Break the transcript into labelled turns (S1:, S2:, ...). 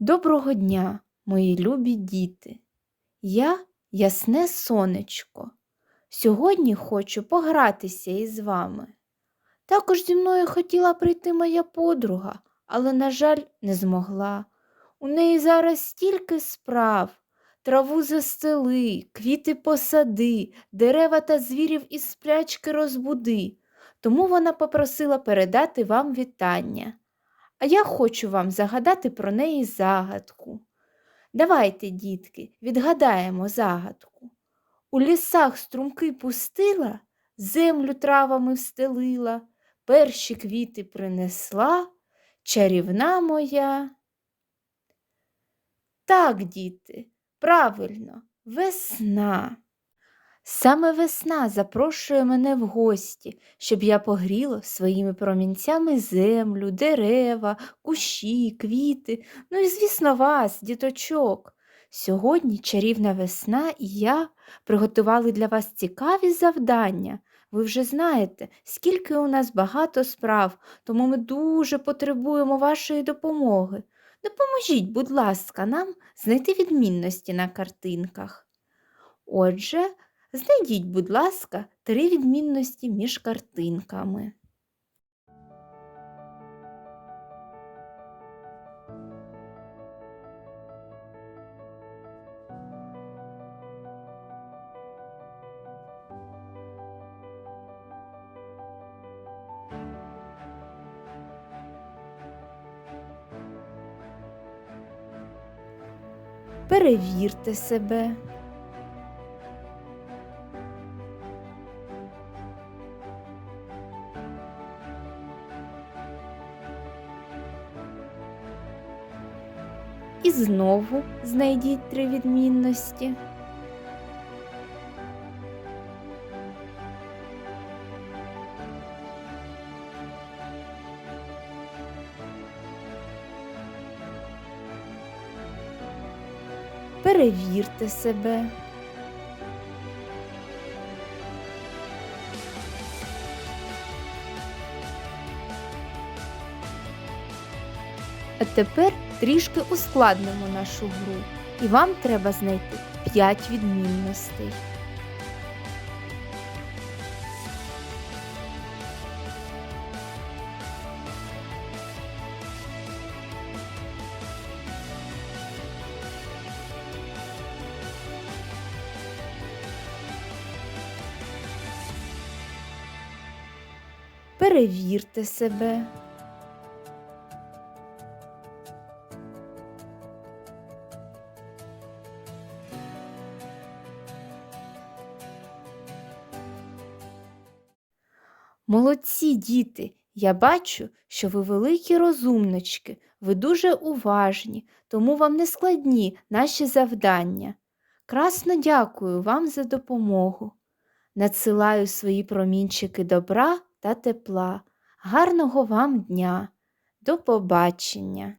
S1: Доброго дня, мої любі діти. Я ясне сонечко. Сьогодні хочу погратися із вами. Також зі мною хотіла прийти моя подруга, але, на жаль, не змогла. У неї зараз стільки справ. Траву застели, квіти посади, дерева та звірів із сплячки розбуди. Тому вона попросила передати вам вітання. А я хочу вам загадати про неї загадку. Давайте, дітки, відгадаємо загадку. У лісах струмки пустила, землю травами встелила, перші квіти принесла, чарівна моя. Так, діти, правильно, весна. Саме весна запрошує мене в гості, щоб я погріла своїми промінцями землю, дерева, кущі, квіти, ну і, звісно, вас, діточок. Сьогодні чарівна весна і я приготували для вас цікаві завдання. Ви вже знаєте, скільки у нас багато справ, тому ми дуже потребуємо вашої допомоги. Допоможіть, будь ласка, нам знайти відмінності на картинках. Отже, Знайдіть, будь ласка, три відмінності між картинками. Перевірте себе. І знову знайдіть три відмінності. Перевірте себе. А тепер трішки ускладнимо нашу гру, і вам треба знайти 5 відмінностей. Перевірте себе. Молодці, діти, я бачу, що ви великі розумнички, ви дуже уважні, тому вам не складні наші завдання. Красно дякую вам за допомогу. Надсилаю свої промінчики добра та тепла. Гарного вам дня. До побачення!